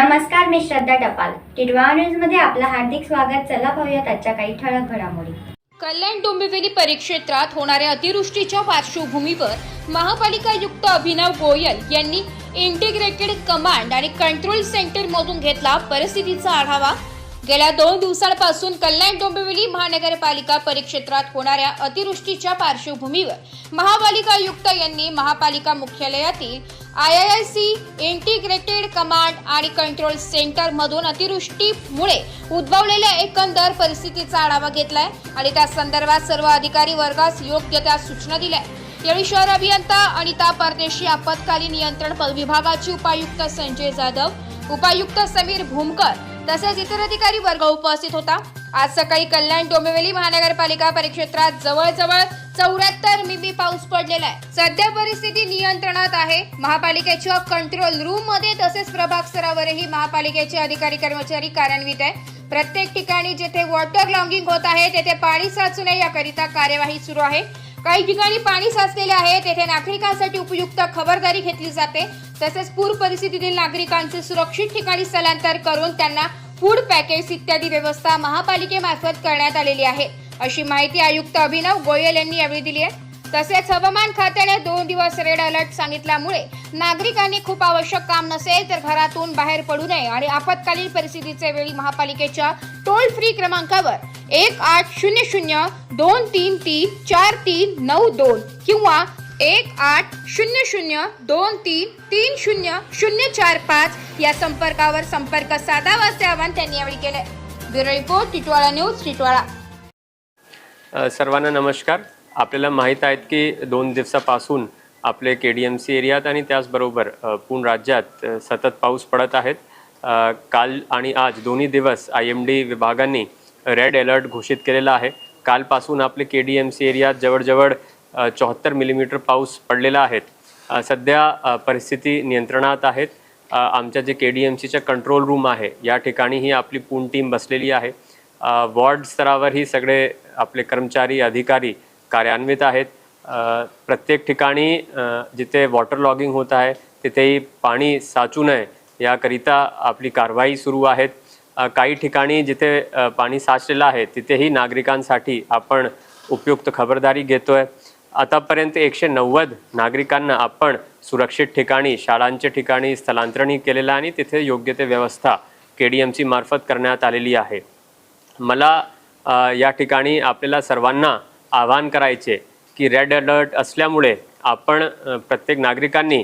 नमस्कार मी श्रद्धा टपाल. टिडवा न्यूजमध्ये आपलं हार्दिक स्वागत. चला पाहूयात आजच्या काही ठळक घडामोडी. कल्याण डोंबिवली परिक्षेत्रात होणाऱ्या अतिवृष्टीच्या पार्श्वभूमीवर महापालिका आयुक्त अभिनव गोयल यांनी इंटिग्रेटेड कमांड आणि कंट्रोल सेंटर मधून घेतला परिस्थितीचा आढावा गेल्या दोन दिवसांपासून कल्याण डोंबिवली महानगरपालिका परिक्षेत्रात होणाऱ्या अतिवृष्टीच्या पार्श्वभूमीवर महापालिका आयुक्त यांनी महापालिका मुख्यालयातील I I I C integrated command आणि कंट्रोल सेंटर मधून अतिवृष्टीमुळे उद्भवलेल्या एकंदर परिस्थितीचा आढावा घेतलाय आणि त्या संदर्भात सर्व अधिकारी वर्गास योग्य त्या सूचना दिल्या यावेळी शहर अभियंता अनिता परदेशी आपत्कालीन नियंत्रण प- विभागाचे उपायुक्त संजय जाधव उपायुक्त समीर भूमकर तसेच इतर अधिकारी वर्ग उपस्थित होता. आज सकाळी कल्याण डोंबिवली महानगरपालिका परिक्षेत्रात जवळजवळ चौऱ्याहत्तर मिमी पाऊस पडलेला आहे. सध्या परिस्थिती नियंत्रणात आहे. महापालिकेच्या कंट्रोल रूममध्ये तसेच प्रभाग स्तरावरही महापालिकेचे अधिकारी कर्मचारी कार्यान्वित आहे. प्रत्येक ठिकाणी जेथे वॉटर लॉगिंग होत आहे तेथे पाणी साचू नये याकरिता कार्यवाही सुरू आहे. काही ठिकाणी पाणी साचलेले आहे तेथे नागरिकांसाठी उपयुक्त खबरदारी घेतली जाते. तसेच पूर परिस्थितीतील नागरिकांचे सुरक्षित ठिकाणी स्थलांतर करून त्यांना फूड पॅकेज इत्यादी व्यवस्था महापालिकेमार्फत करण्यात आलेली आहे. अशी माहिती आयुक्त अभिनव गोयल यांनी यावेळी दिली आहे. तसेच हवामान खात्याने दोन दिवस रेड अलर्ट सांगितल्यामुळे नागरिकांनी खूप आवश्यक काम नसेल तर घरातून बाहेर पडू नये आणि आपत्कालीन परिस्थितीचे वेळी महापालिकेच्या टोल फ्री क्रमांकावर एक आठ शून्य शून्य दोन तीन तीन चार तीन नऊ दोन किंवा एक आठ शून्य शून्य दोन तीन तीन शून्य शून्य चार पाच या संपर्कावर संपर्क साधावा असे आवाहन त्यांनी यावेळी केले bureau report Titwala news Titwala. सर्वांना नमस्कार. आपल्याला माहीत आहेत की दोन दिवसापासून आपले के डी एम सी एरियात आणि त्याचबरोबर पूर्ण राज्यात सतत पाऊस पडत आहेत. काल आणि आज दोन्ही दिवस आय एम डी विभागांनी रेड अलर्ट घोषित केलेला आहे. कालपासून आपले के डी एम सी एरियात जवळजवळ चौहत्तर मिलीमीटर पाऊस पडलेला आहे. सध्या परिस्थिती नियंत्रणात आहेत. आमच्या जे के डी एम सीच्या कंट्रोल रूम आहे या ठिकाणीही आपली पूर्ण टीम बसलेली आहे. वॉर्ड स्तरावरही सगळे आपले कर्मचारी अधिकारी कार्यान्वित आहेत. प्रत्येक ठिकाणी जिथे वॉटर लॉगिंग होत आहे तिथेही पाणी साचू नये याकरिता आपली कारवाई सुरू आहेत. काही ठिकाणी जिथे पाणी साचलेलं आहे तिथेही नागरिकांसाठी आपण उपयुक्त खबरदारी घेतो आहे आतापर्यंत एकशे नव्वद नागरिकांना आपण सुरक्षित ठिकाणी शाळांच्या ठिकाणी स्थलांतरणही केलेलं आणि तिथे योग्य ते व्यवस्था के डी एम सी मार्फत करण्यात आलेली आहे. मला या ठिकाणी आपल्याला सर्वांना आवाहन करायचे की रेड अलर्ट असल्यामुळे आपण प्रत्येक नागरिकांनी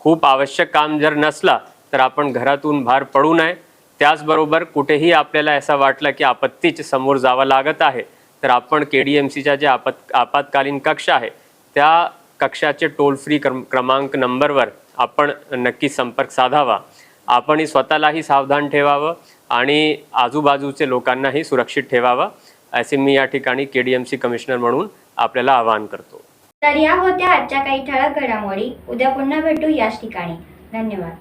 खूप आवश्यक काम जर नसला तर आपण घरातून बाहेर पडू नये. त्याचबरोबर कुठेही आपल्याला असं वाटलं की आपत्तीच समोर जावं लागत आहे तर आपण के डी एम सीच्या जे आपत आपत्कालीन कक्ष आहे त्या कक्षाचे टोल फ्री क्रम क्रमांक नंबरवर आपण नक्की संपर्क साधावा. आपणही स्वतःलाही सावधान ठेवावं आणि आजूबाजूचे लोकांनाही सुरक्षित ठेवावं असे मी या ठिकाणी K D M C commissioner म्हणून आपल्याला आवाहन करतो. तर या होत्या आजच्या काही ठळक घडामोडी. उद्या पुन्हा भेटू याच ठिकाणी. धन्यवाद.